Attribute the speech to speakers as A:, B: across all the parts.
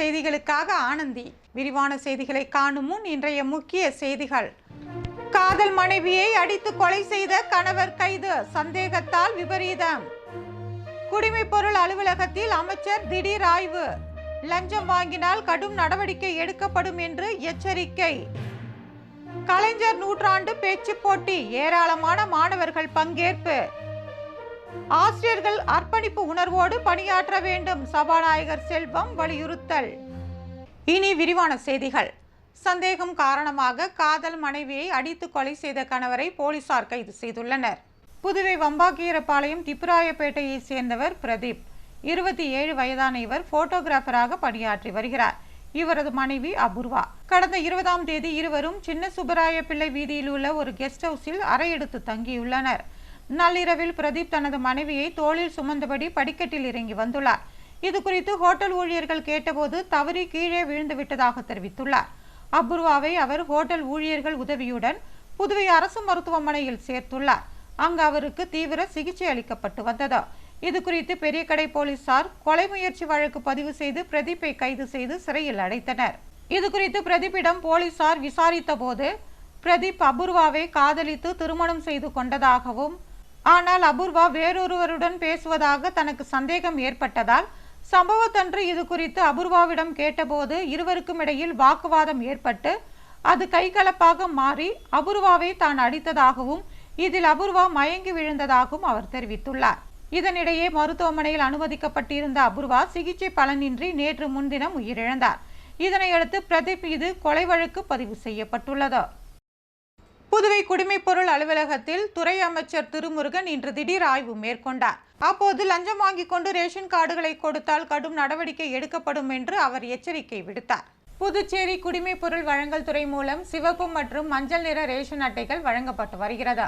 A: செய்திகளுக்காக ஆனந்தி விரிவான செய்திகளை காணும் முன் இன்றைய முக்கிய செய்திகள் காதல் மனைவியை அடித்து கொலை செய்த கணவர் கைது சந்தேகத்தால் விபரீதம் குடிமைப்பொருள் அலுவலகத்தில் அமைச்சர் திடீர் ஆய்வு லஞ்சம் வாங்கினால் கடும் நடவடிக்கை எடுக்கப்படும் என்று எச்சரிக்கை கலைஞர் நூற்றாண்டு பேச்சு போட்டி ஏராளமான மாணவர்கள் பங்கேற்பு ஆசிரியர்கள் அர்ப்பணிப்பு உணர்வோடு பணியாற்ற வேண்டும் சபாநாயகர் செல்வம் வலியுறுத்தல் இனி விரிவான செய்திகள் சந்தேகம் காரணமாக காதல் மனைவியை அடித்து கொலை செய்த கணவரை போலீசார் கைது செய்துள்ளனர் புதுவை வம்பாக்கீரப்பாளையம் திப்புராயப்பேட்டையைச் சேர்ந்தவர் பிரதீப் இருபத்தி ஏழு வயதான இவர் போட்டோகிராஃபராக பணியாற்றி வருகிறார் இவரது மனைவி அபூர்வா கடந்த இருபதாம் தேதி இருவரும் சின்ன சுப்பராய பிள்ளை வீதியில் உள்ள ஒரு கெஸ்ட் ஹவுஸில் அறையெடுத்து தங்கியுள்ளனர் நள்ளிரவில் பிரதீப் தனது மனைவியை தோளில் சுமந்தபடி படிக்கட்டில் இறங்கி வந்துள்ளார் இது குறித்து ஹோட்டல் ஊழியர்கள் கேட்டபோது தவறி கீழே விழுந்து விட்டதாக தெரிவித்துள்ளார் அபூர்வாவை அவர் ஹோட்டல் ஊழியர்கள் உதவியுடன் புதுவை அரசு மருத்துவமனையில் சேர்த்துள்ளார் அங்கு அவருக்கு தீவிர சிகிச்சை அளிக்கப்பட்டு வந்தது இது குறித்து பெரிய கடை போலீசார் கொலை முயற்சி வழக்கு பதிவு செய்து பிரதீப்பை கைது செய்து சிறையில் அடைத்தனர் இது குறித்து பிரதீப்பிடம் போலீசார் விசாரித்த போது பிரதீப் அபூர்வாவை காதலித்து திருமணம் செய்து கொண்டதாகவும் ஆனால் அபூர்வா வேறொருவருடன் பேசுவதாக தனக்கு சந்தேகம் ஏற்பட்டதால் சம்பவத்தன்று இது குறித்து அபூர்வாவிடம் கேட்டபோது இருவருக்கும் இடையில் வாக்குவாதம் ஏற்பட்டு அது கைகலப்பாக மாறி அபூர்வாவை தான் அடித்ததாகவும் இதில் அபூர்வா மயங்கி விழுந்ததாகவும் அவர் தெரிவித்துள்ளார் இதனிடையே மருத்துவமனையில் அனுமதிக்கப்பட்டிருந்த அபூர்வா சிகிச்சை பலனின்றி நேற்று முன்தினம் உயிரிழந்தார் இதனையடுத்து பிரதீப் மீது கொலை வழக்கு பதிவு செய்யப்பட்டுள்ளது புதுவை குடிமைப்பொருள் அலுவலகத்தில் துறை அமைச்சர் திருமுருகன் இன்று திடீர் ஆய்வு மேற்கொண்டார் அப்போது லஞ்சம் வாங்கிக் கொண்டு ரேஷன் கார்டுகளை கொடுத்தால் கடும் நடவடிக்கை எடுக்கப்படும் என்று அவர் எச்சரிக்கை விடுத்தார் புதுச்சேரி குடிமைப்பொருள் வழங்கல் துறை மூலம் சிவப்பு மற்றும் மஞ்சள் நிற ரேஷன் அட்டைகள் வழங்கப்பட்டு வருகிறது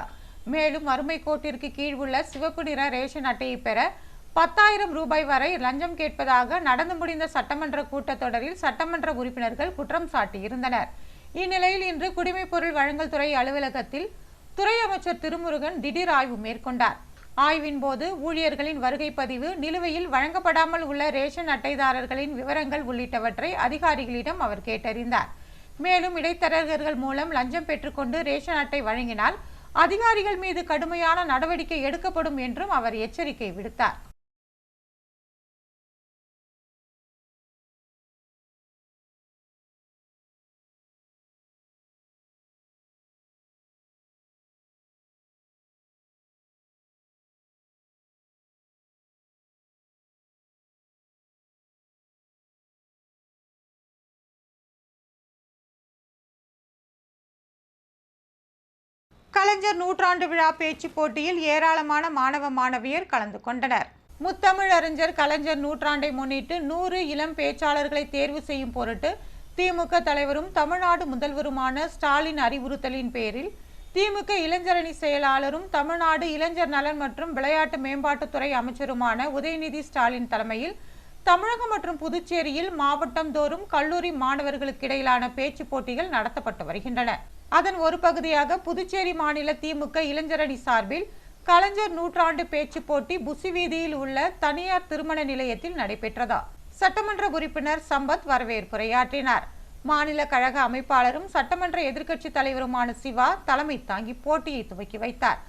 A: மேலும் வறுமை கோட்டிற்கு கீழ் உள்ள சிவப்பு நிற ரேஷன் அட்டையை பெற பத்தாயிரம் ரூபாய் வரை லஞ்சம் கேட்பதாக நடந்து முடிந்த சட்டமன்ற கூட்டத்தொடரில் சட்டமன்ற உறுப்பினர்கள் குற்றம் சாட்டியிருந்தனர் இந்நிலையில் இன்று குடிமைப்பொருள் வழங்கல் துறை அலுவலகத்தில் துறை அமைச்சர் திருமுருகன் திடீர் ஆய்வு மேற்கொண்டார் ஆய்வின் போது ஊழியர்களின் வருகை பதிவு நிலுவையில் வழங்கப்படாமல் உள்ள ரேஷன் அட்டைதாரர்களின் விவரங்கள் உள்ளிட்டவற்றை அதிகாரிகளிடம் அவர் கேட்டறிந்தார் மேலும் இடைத்தரகர்கள் மூலம் லஞ்சம் பெற்றுக்கொண்டு ரேஷன் அட்டை வழங்கினால் அதிகாரிகள் மீது கடுமையான நடவடிக்கை எடுக்கப்படும் என்றும் அவர் எச்சரிக்கை விடுத்தார் கலைஞர் நூற்றாண்டு விழா பேச்சு போட்டியில் ஏராளமான மாணவ மாணவியர் கலந்து கொண்டனர் முத்தமிழ் அறிஞர் கலைஞர் நூற்றாண்டை முன்னிட்டு நூறு இளம் பேச்சாளர்களை தேர்வு செய்யும் பொருட்டு திமுக தலைவரும் தமிழ்நாடு முதல்வருமான ஸ்டாலின் அறிவுறுத்தலின் பேரில் திமுக இளைஞரணி செயலாளரும் தமிழ்நாடு இளைஞர் நலன் மற்றும் விளையாட்டு மேம்பாட்டுத்துறை அமைச்சருமான உதயநிதி ஸ்டாலின் தலைமையில் தமிழகம் மற்றும் புதுச்சேரியில் மாவட்டந்தோறும் கல்லூரி மாணவர்களுக்கிடையிலான பேச்சு போட்டிகள் நடத்தப்பட்டு வருகின்றன அதன் ஒரு பகுதியாக புதுச்சேரி மாநில திமுக இளைஞரணி சார்பில் கலைஞர் நூற்றாண்டு பேச்சு போட்டி புசி வீதியில் உள்ள தனியார் திருமண நிலையத்தில் நடைபெற்றதா சட்டமன்ற உறுப்பினர் சம்பத் வரவேற்புரையாற்றினார் மாநில கழக அமைப்பாளரும் சட்டமன்ற எதிர்க்கட்சி தலைவருமான சிவா தலைமை தாங்கி போட்டியை துவக்கி வைத்தார்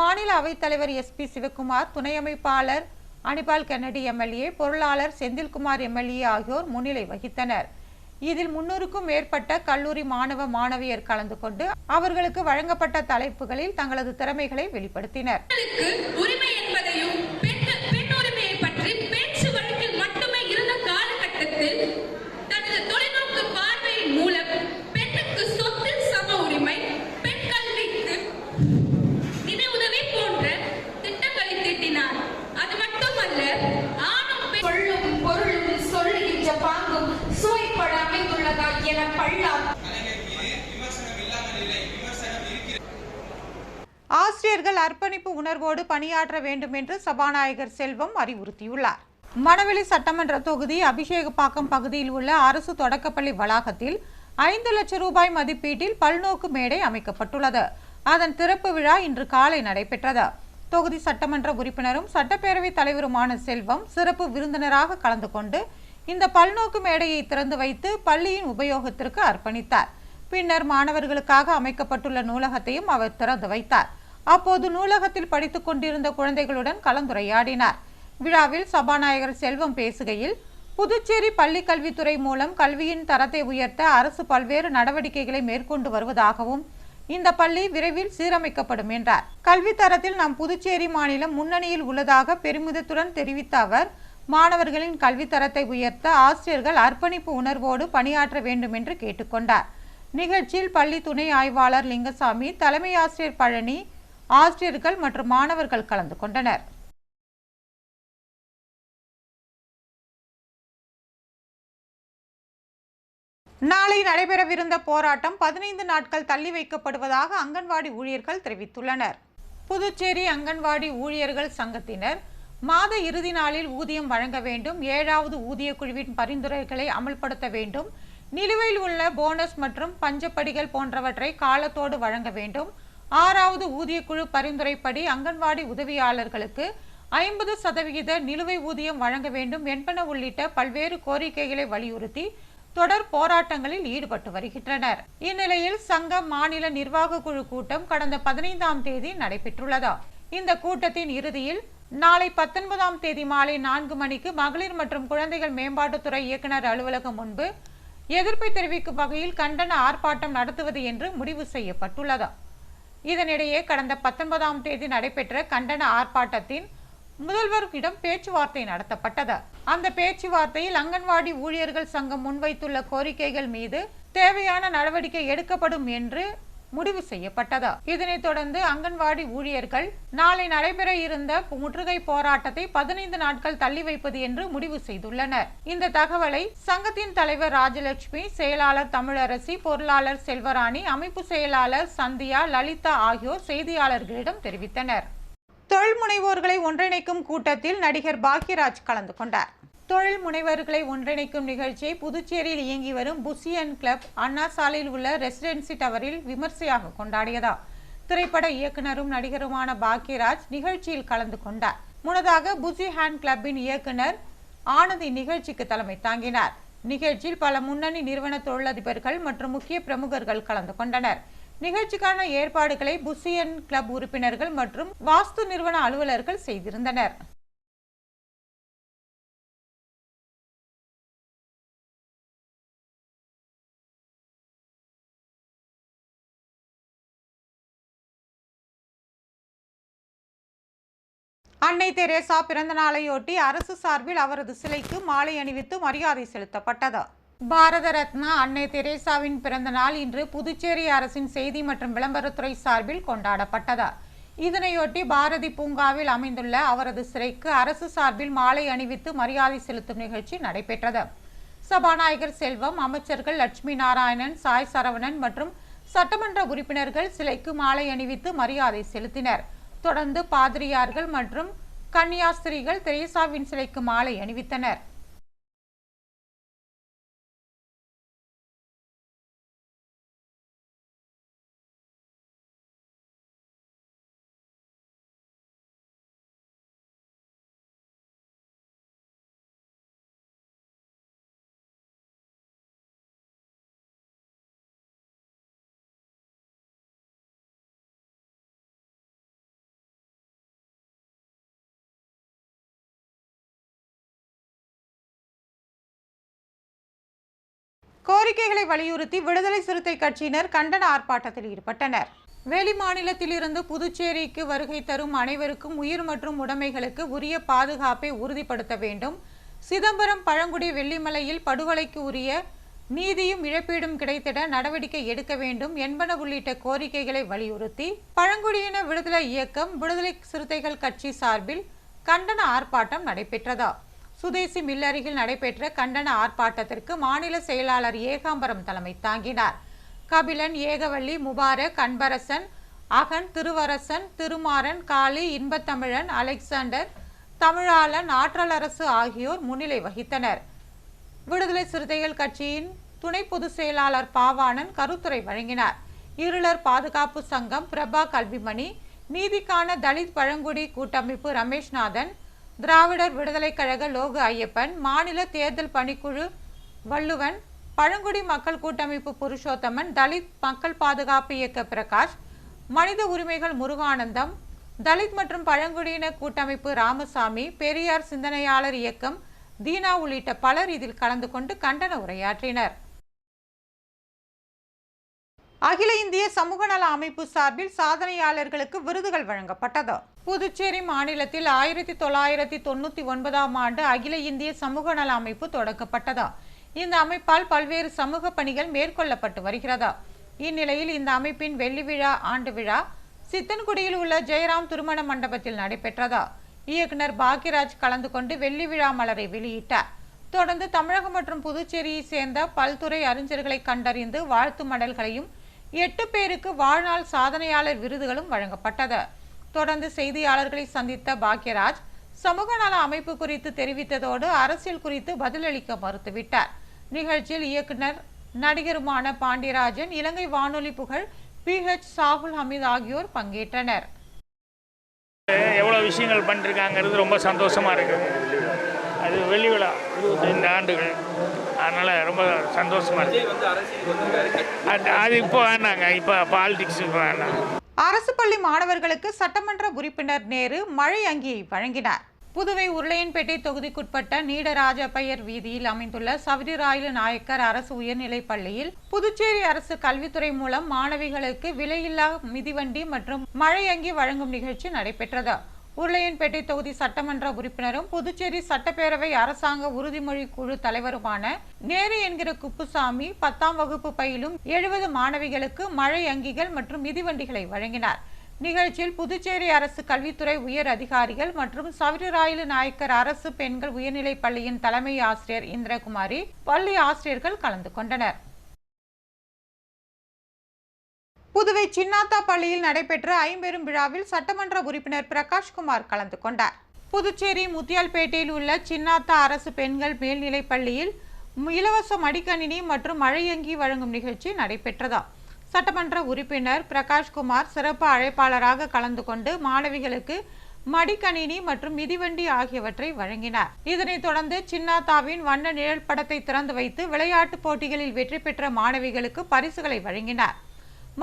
A: மாநில அவைத்தலைவர் எஸ் பி சிவகுமார் துணை அமைப்பாளர் அனிபால் கென்னடி எம்எல்ஏ பொருளாளர் செந்தில்குமார் எம்எல்ஏ ஆகியோர் முன்னிலை வகித்தனர் இதில் முன்னூறுக்கும் மேற்பட்ட கல்லூரி மாணவ மாணவியர் கலந்து கொண்டு அவர்களுக்கு வழங்கப்பட்ட தலைப்புகளில் தங்களது திறமைகளை வெளிப்படுத்தினர் என பள்ளம் ஆசிரியர்கள் அர்ப்பணிப்பு உணர்வோடு பணியாற்ற வேண்டும் என்று சபாநாயகர் செல்வம் அறிவுறுத்தியுள்ளார் மணவெளி சட்டமன்ற தொகுதி அபிஷேகப்பாக்கம் பகுதியில் உள்ள அரசு தொடக்கப்பள்ளி வளாகத்தில் ஐந்து லட்சம் ரூபாய் மதிப்பீட்டில் பல்நோக்கு மேடை அமைக்கப்பட்டுள்ளது அதன் திறப்பு விழா இன்று காலை நடைபெற்றது தொகுதி சட்டமன்ற உறுப்பினரும் சட்டப்பேரவைத் தலைவருமான செல்வம் சிறப்பு விருந்தினராக கலந்து கொண்டு இந்த பல்நோக்கு மேடையை திறந்து வைத்து பள்ளியின் உபயோகத்திற்கு அர்ப்பணித்தார் பின்னர் மாணவர்களுக்காக அமைக்கப்பட்டுள்ள நூலகத்தையும் அவர் திறந்து வைத்தார் அப்போது நூலகத்தில் படித்துக் கொண்டிருந்த குழந்தைகளுடன் கலந்துரையாடினார் விழாவில் சபாநாயகர் செல்வம் பேசுகையில் புதுச்சேரி பள்ளி கல்வித்துறை மூலம் கல்வியின் தரத்தை உயர்த்த அரசு பல்வேறு நடவடிக்கைகளை மேற்கொண்டு வருவதாகவும் இந்த பள்ளி விரைவில் சீரமைக்கப்படும் என்றார் கல்வி தரத்தில் நம் புதுச்சேரி மாநிலம் முன்னணியில் உள்ளதாக பெருமிதத்துடன் தெரிவித்த அவர் மாணவர்களின் கல்வித்தரத்தை உயர்த்த ஆசிரியர்கள் அர்ப்பணிப்பு உணர்வோடு பணியாற்ற வேண்டும் என்று கேட்டுக்கொண்டார் நிகழ்ச்சியில் பள்ளி துணை ஆய்வாளர் லிங்கசாமி தலைமை ஆசிரியர் பழனி ஆசிரியர்கள் மற்றும் மாணவர்கள் கலந்து கொண்டனர் நாளை நடைபெறவிருந்த போராட்டம் பதினைந்து நாட்கள் தள்ளி வைக்கப்படுவதாக அங்கன்வாடி ஊழியர்கள் தெரிவித்துள்ளனர் புதுச்சேரி அங்கன்வாடி ஊழியர்கள் சங்கத்தினர் மாத இறுதி நாளில் ஊதியம் வழங்க வேண்டும் ஏழாவது ஊதிய குழுவின் பரிந்துரைகளை அமல்படுத்த வேண்டும் நிலுவையில் உள்ள போனஸ் மற்றும் பஞ்சப்படிகள் போன்றவற்றை காலத்தோடு வழங்க வேண்டும் ஆறாவது ஊதிய குழு பரிந்துரைப்படி அங்கன்வாடி உதவியாளர்களுக்கு ஐம்பது சதவிகித நிலுவை ஊதியம் வழங்க வேண்டும் என்பன உள்ளிட்ட பல்வேறு கோரிக்கைகளை வலியுறுத்தி தொடர் போராட்டங்களில் ஈடுபட்டு வருகின்றனர் இந்நிலையில் சங்க மாநில நிர்வாக குழு கூட்டம் கடந்த பதினைந்தாம் தேதி நடைபெற்றுள்ளதா இந்த கூட்டத்தின் இறுதியில் நாளை பத்தொன்பதாம் தேதி மாலை நான்கு மணிக்கு மகளிர் மற்றும் குழந்தைகள் மேம்பாட்டுத்துறை இயக்குனர் அலுவலகம் முன்பு எதிர்ப்பை தெரிவிக்கும் வகையில் கண்டன ஆர்ப்பாட்டம் நடத்துவது என்று முடிவு செய்யப்பட்டுள்ளது இதனிடையே கடந்த பத்தொன்பதாம் தேதி நடைபெற்ற கண்டன ஆர்ப்பாட்டத்தின் முதல்வர்களிடம் பேச்சுவார்த்தை நடத்தப்பட்டது அந்த பேச்சுவார்த்தையில் அங்கன்வாடி ஊழியர்கள் சங்கம் முன்வைத்துள்ள கோரிக்கைகள் மீது தேவையான நடவடிக்கை எடுக்கப்படும் என்று முடிவு செய்யப்பட்டது இதனைத் தொடர்ந்து அங்கன்வாடி ஊழியர்கள் நாளை நடைபெற இருந்த முற்றுகை போராட்டத்தை பதினைந்து நாட்கள் தள்ளி வைப்பது என்று முடிவு செய்துள்ளனர் இந்த தகவலை சங்கத்தின் தலைவர் ராஜலட்சுமி செயலாளர் தமிழரசி பொருளாளர் செல்வராணி அமைப்பு செயலாளர் சந்தியா லலிதா ஆகியோர் செய்தியாளர்களிடம் தெரிவித்தனர் தொழில் முனைவோர்களை ஒன்றிணைக்கும் கூட்டத்தில் நடிகர் பாக்யராஜ் கலந்து கொண்டார் தொழில் முனைவர்களை ஒன்றிணைக்கும் நிகழ்ச்சியை புதுச்சேரியில் இயங்கி வரும் புசியன் கிளப் அண்ணா சாலையில் உள்ள ரெசிடென்சி டவரில் விமர்சையாக கொண்டாடியதா திரைப்பட இயக்குனரும் நடிகருமான பாக்யராஜ் நிகழ்ச்சியில் கலந்து கொண்டார் முன்னதாக புசி ஹேண்ட் கிளப்பின் இயக்குனர் ஆனந்த் இந்நிகழ்ச்சிக்கு தலைமை தாங்கினார் நிகழ்ச்சியில் பல முன்னணி நிறுவன தொழிலதிபர்கள் மற்றும் முக்கிய பிரமுகர்கள் கலந்து கொண்டனர் நிகழ்ச்சிக்கான ஏற்பாடுகளை புசியன் கிளப் உறுப்பினர்கள் மற்றும் வாஸ்து நிறுவன அலுவலர்கள் செய்திருந்தனர் அன்னை தெரேசா பிறந்த நாளையொட்டி அரசு சார்பில் அவரது சிலைக்கு மாலை அணிவித்து மரியாதை செலுத்தப்பட்டது பாரத ரத்னா அன்னை தெரேசாவின் பிறந்த நாள் இன்று புதுச்சேரி அரசின் செய்தி மற்றும் விளம்பரத்துறை சார்பில் கொண்டாடப்பட்டது இதனையொட்டி பாரதி பூங்காவில் அமைந்துள்ள அவரது சிறைக்கு அரசு சார்பில் மாலை அணிவித்து மரியாதை செலுத்தும் நிகழ்ச்சி நடைபெற்றது சபாநாயகர் செல்வம் அமைச்சர்கள் லட்சுமி நாராயணன் சாய் சரவணன் மற்றும் சட்டமன்ற உறுப்பினர்கள் சிலைக்கு மாலை அணிவித்து மரியாதை செலுத்தினர் தொடர்ந்து பாதிரியார்கள் மற்றும் கன்னியாஸ்திரிகள் தெரேசாவின் சிலைக்கு மாலை அணிவித்தனர் கோரிக்கைகளை வலியுறுத்தி விடுதலை சிறுத்தை கட்சியினர் கண்டன ஆர்ப்பாட்டத்தில் ஈடுபட்டனர் வெளி மாநிலத்திலிருந்து புதுச்சேரிக்கு வருகை தரும் அனைவருக்கும் உயிர் மற்றும் உடைமைகளுக்கு உரிய பாதுகாப்பை உறுதிப்படுத்த வேண்டும் சிதம்பரம் பழங்குடி வெள்ளிமலையில் படுகொலைக்கு உரிய நீதியும் இழப்பீடும் கிடைத்திட நடவடிக்கை எடுக்க வேண்டும் என்பன உள்ளிட்ட கோரிக்கைகளை வலியுறுத்தி பழங்குடியின விடுதலை இயக்கம் விடுதலை சிறுத்தைகள் கட்சி சார்பில் கண்டன ஆர்ப்பாட்டம் நடைபெற்றதா சுதேசி மில் அருகில் நடைபெற்ற கண்டன ஆர்ப்பாட்டத்திற்கு மாநில செயலாளர் ஏகாம்பரம் தலைமை தாங்கினார் கபிலன் ஏகவள்ளி முபாரக் அன்பரசன் அகன் திருவரசன் திருமாறன் காளி இன்பத்தமிழன் அலெக்சாண்டர் தமிழாளன் ஆற்றலரசு ஆகியோர் முன்னிலை வகித்தனர் விடுதலை சிறுத்தைகள் கட்சியின் துணை பொதுச் செயலாளர் பாவாணன் கருத்துரை வழங்கினார் இருளர் பாதுகாப்பு சங்கம் பிரபா கல்விமணி நீதிக்கான தலித் பழங்குடி கூட்டமைப்பு ரமேஷ்நாதன் திராவிடர் விடுதலை கழக லோகு ஐயப்பன் மாநில தேர்தல் பணிக்குழு வள்ளுவன் பழங்குடி மக்கள் கூட்டமைப்பு புருஷோத்தமன் தலித் மக்கள் பாதுகாப்பு இயக்க பிரகாஷ் மனித உரிமைகள் முருகானந்தம் தலித் மற்றும் பழங்குடியின கூட்டமைப்பு ராமசாமி பெரியார் சிந்தனையாளர் இயக்கம் தீனா உள்ளிட்ட பலர் இதில் கலந்து கொண்டு கண்டன உரையாற்றினர் அகில இந்திய சமூக நல அமைப்பு சார்பில் சாதனையாளர்களுக்கு விருதுகள் வழங்கப்பட்டது புதுச்சேரி மாநிலத்தில் ஆயிரத்தி தொள்ளாயிரத்தி தொண்ணூத்தி ஒன்பதாம் ஆண்டு அகில இந்திய சமூக நல அமைப்பு தொடக்கப்பட்டதா இந்த அமைப்பால் பல்வேறு சமூக பணிகள் மேற்கொள்ளப்பட்டு வருகிறதா இந்நிலையில் இந்த அமைப்பின் வெள்ளி விழா ஆண்டு விழா சித்தன்குடியில் உள்ள ஜெயராம் திருமண மண்டபத்தில் நடைபெற்றதா இயக்குனர் பாக்யராஜ் கலந்து கொண்டு வெள்ளி விழா மலரை வெளியிட்டார் தொடர்ந்து தமிழகம் மற்றும் புதுச்சேரியை சேர்ந்த பல்துறை அறிஞர்களை கண்டறிந்து வாழ்த்து மடல்களையும் எட்டு பேருக்கு வாழ்நாள் சாதனையாளர் விருதுகளும் வழங்கப்பட்டது தொடர்ந்து செய்தியாளர்களை சந்தித்த பாக்யராஜ் சமூக நல அமைப்பு குறித்து தெரிவித்ததோடு அரசியல் குறித்து பதிலளிக்க மறுத்துவிட்டார் நிகழ்ச்சியில் இயக்குனர் நடிகருமான பாண்டியராஜன் இலங்கை வானொலி புகழ் பி ஹெச் சாகுல் ஹமீத் ஆகியோர் பங்கேற்றனர் எவ்வளோ விஷயங்கள் பண்ணிருக்காங்கிறது ரொம்ப சந்தோஷமாக இருக்குது அது வெள்ளி விழா இருபத்தைந்து ஆண்டுகள் அதனால் ரொம்ப சந்தோஷமாக இருக்குது அது இப்போ வேணாங்க இப்போ பாலிடிக்ஸ் இப்போ வேணாங்க அரசு பள்ளி மாணவர்களுக்கு சட்டமன்ற உறுப்பினர் நேரு மழை அங்கியை வழங்கினார் புதுவை உருளையன்பேட்டை தொகுதிக்குட்பட்ட நீடராஜ வீதியில் அமைந்துள்ள சவரிராயல நாயக்கர் அரசு உயர்நிலைப் பள்ளியில் புதுச்சேரி அரசு கல்வித்துறை மூலம் மாணவிகளுக்கு விலையில்லா மிதிவண்டி மற்றும் மழையங்கி வழங்கும் நிகழ்ச்சி நடைபெற்றது உருளையன்பேட்டை தொகுதி சட்டமன்ற உறுப்பினரும் புதுச்சேரி சட்டப்பேரவை அரசாங்க உறுதிமொழி குழு தலைவருமான நேரு என்கிற குப்புசாமி பத்தாம் வகுப்பு பயிலும் எழுபது மாணவிகளுக்கு மழை அங்கிகள் மற்றும் மிதிவண்டிகளை வழங்கினார் நிகழ்ச்சியில் புதுச்சேரி அரசு கல்வித்துறை உயர் அதிகாரிகள் மற்றும் சவிரராயலு நாயக்கர் அரசு பெண்கள் உயர்நிலைப் பள்ளியின் தலைமை ஆசிரியர் இந்திரகுமாரி பள்ளி ஆசிரியர்கள் கலந்து கொண்டனர் புதுவை சின்னாத்தா பள்ளியில் நடைபெற்ற ஐம்பெரும் விழாவில் சட்டமன்ற உறுப்பினர் பிரகாஷ்குமார் கலந்து கொண்டார் புதுச்சேரி முத்தியால்பேட்டையில் உள்ள சின்னாத்தா அரசு பெண்கள் மேல்நிலைப் பள்ளியில் இலவச மடிக்கணினி மற்றும் மழையங்கி வழங்கும் நிகழ்ச்சி நடைபெற்றதா சட்டமன்ற உறுப்பினர் பிரகாஷ்குமார் சிறப்பு அழைப்பாளராக கலந்து கொண்டு மாணவிகளுக்கு மடிக்கணினி மற்றும் மிதிவண்டி ஆகியவற்றை வழங்கினார் இதனைத் தொடர்ந்து சின்னாத்தாவின் வண்ண நிழல் படத்தை திறந்து வைத்து விளையாட்டுப் போட்டிகளில் வெற்றி பெற்ற மாணவிகளுக்கு பரிசுகளை வழங்கினார்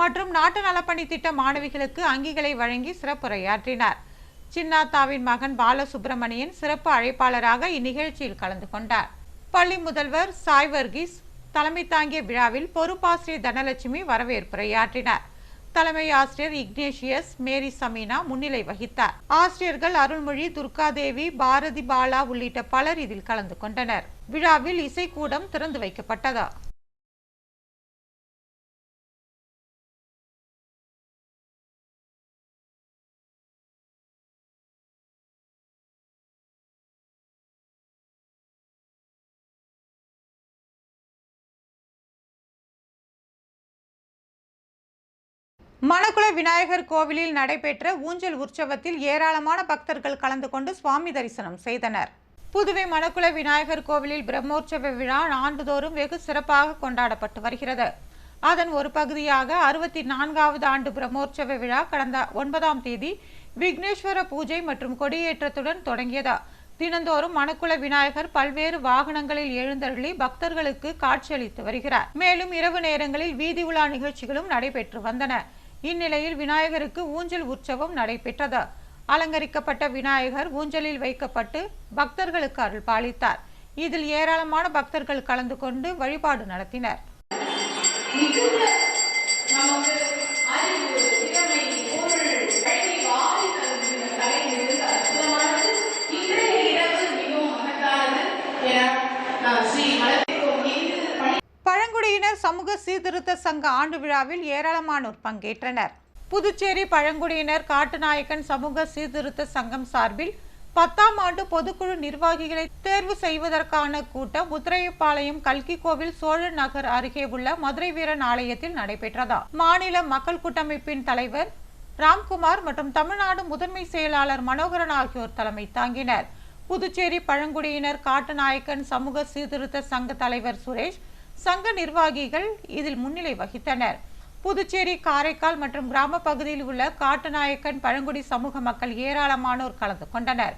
A: மற்றும் நாட்டு நலப்பணி திட்ட மாணவிகளுக்கு அங்கிகளை வழங்கி சிறப்புரையாற்றினார் சின்னாத்தாவின் மகன் பாலசுப்பிரமணியன் சிறப்பு அழைப்பாளராக இந்நிகழ்ச்சியில் கலந்து கொண்டார் பள்ளி முதல்வர் சாய் வர்கீஸ் தலைமை தாங்கிய விழாவில் பொறுப்பாசிரியர் தனலட்சுமி வரவேற்புரையாற்றினார் தலைமை ஆசிரியர் இக்னேஷியஸ் மேரி சமீனா முன்னிலை வகித்தார் ஆசிரியர்கள் அருள்மொழி துர்காதேவி பாரதி பாலா உள்ளிட்ட பலர் இதில் கலந்து கொண்டனர் விழாவில் இசைக்கூடம் திறந்து வைக்கப்பட்டதா மணக்குள விநாயகர் கோவிலில் நடைபெற்ற ஊஞ்சல் உற்சவத்தில் ஏராளமான பக்தர்கள் கலந்து கொண்டு சுவாமி தரிசனம் செய்தனர் புதுவை மணக்குள விநாயகர் கோவிலில் பிரம்மோற்சவ விழா ஆண்டுதோறும் வெகு சிறப்பாக கொண்டாடப்பட்டு வருகிறது அதன் ஒரு பகுதியாக அறுபத்தி நான்காவது ஆண்டு பிரம்மோற்சவ விழா கடந்த ஒன்பதாம் தேதி விக்னேஸ்வர பூஜை மற்றும் கொடியேற்றத்துடன் தொடங்கியது தினந்தோறும் மணக்குள விநாயகர் பல்வேறு வாகனங்களில் எழுந்தருளி பக்தர்களுக்கு காட்சியளித்து வருகிறார் மேலும் இரவு நேரங்களில் வீதி உலா நிகழ்ச்சிகளும் நடைபெற்று வந்தன இந்நிலையில் விநாயகருக்கு ஊஞ்சல் உற்சவம் நடைபெற்றது அலங்கரிக்கப்பட்ட விநாயகர் ஊஞ்சலில் வைக்கப்பட்டு பக்தர்களுக்கு அருள் பாலித்தார் இதில் ஏராளமான பக்தர்கள் கலந்து கொண்டு வழிபாடு நடத்தினர் சமூக சீர்திருத்த சங்க ஆண்டு விழாவில் ஏராளமானோர் பங்கேற்றனர் புதுச்சேரி பழங்குடியினர் காட்டுநாயக்கன் சமூக சீர்திருத்த சங்கம் சார்பில் பத்தாம் ஆண்டு பொதுக்குழு நிர்வாகிகளை தேர்வு செய்வதற்கான கூட்டம் உத்திரையப்பாளையம் கல்கி கோவில் சோழ நகர் அருகே உள்ள மதுரை வீரன் ஆலயத்தில் நடைபெற்றதா மாநில மக்கள் கூட்டமைப்பின் தலைவர் ராம்குமார் மற்றும் தமிழ்நாடு முதன்மை செயலாளர் மனோகரன் ஆகியோர் தலைமை தாங்கினர் புதுச்சேரி பழங்குடியினர் காட்டுநாயக்கன் சமூக சீர்திருத்த சங்க தலைவர் சுரேஷ் சங்க நிர்வாகிகள் இதில் முன்னிலை வகித்தனர் புதுச்சேரி காரைக்கால் மற்றும் கிராம பகுதியில் உள்ள காட்டுநாயக்கன் பழங்குடி சமூக மக்கள் ஏராளமானோர் கலந்து கொண்டனர்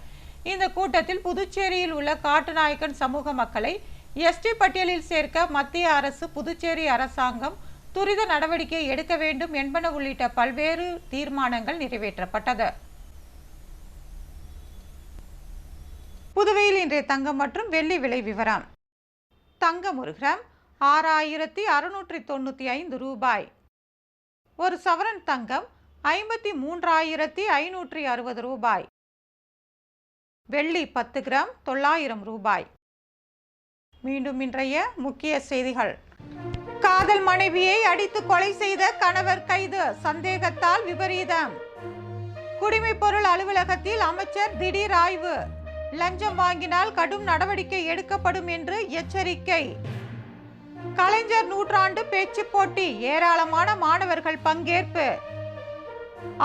A: இந்த கூட்டத்தில் புதுச்சேரியில் உள்ள காட்டுநாயக்கன் சமூக மக்களை எஸ்டி பட்டியலில் சேர்க்க மத்திய அரசு புதுச்சேரி அரசாங்கம் துரித நடவடிக்கை எடுக்க வேண்டும் என்பன உள்ளிட்ட பல்வேறு தீர்மானங்கள் நிறைவேற்றப்பட்டது புதுவையில் இன்றைய தங்கம் மற்றும் வெள்ளி விலை விவரம் தங்கம் ஒரு கிராம் ஆறாயிரத்தி அறுநூற்றி தொண்ணூற்றி ஐந்து ரூபாய் ஒரு சவரன் தங்கம் ஐம்பத்தி மூன்றாயிரத்தி ஐநூற்றி அறுபது ரூபாய் வெள்ளி பத்து கிராம் தொள்ளாயிரம் ரூபாய் மீண்டும் இன்றைய முக்கிய செய்திகள் காதல் மனைவியை அடித்து கொலை செய்த கணவர் கைது சந்தேகத்தால் விபரீதம் குடிமைப்பொருள் அலுவலகத்தில் அமைச்சர் திடீர் ஆய்வு லஞ்சம் வாங்கினால் கடும் நடவடிக்கை எடுக்கப்படும் என்று எச்சரிக்கை கலைஞர் நூற்றாண்டு பேச்சு போட்டி ஏராளமான மாணவர்கள் பங்கேற்பு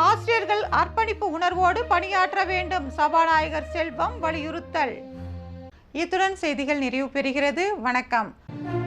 A: ஆசிரியர்கள் அர்ப்பணிப்பு உணர்வோடு பணியாற்ற வேண்டும் சபாநாயகர் செல்வம் வலியுறுத்தல் இத்துடன் செய்திகள் நிறைவு பெறுகிறது வணக்கம்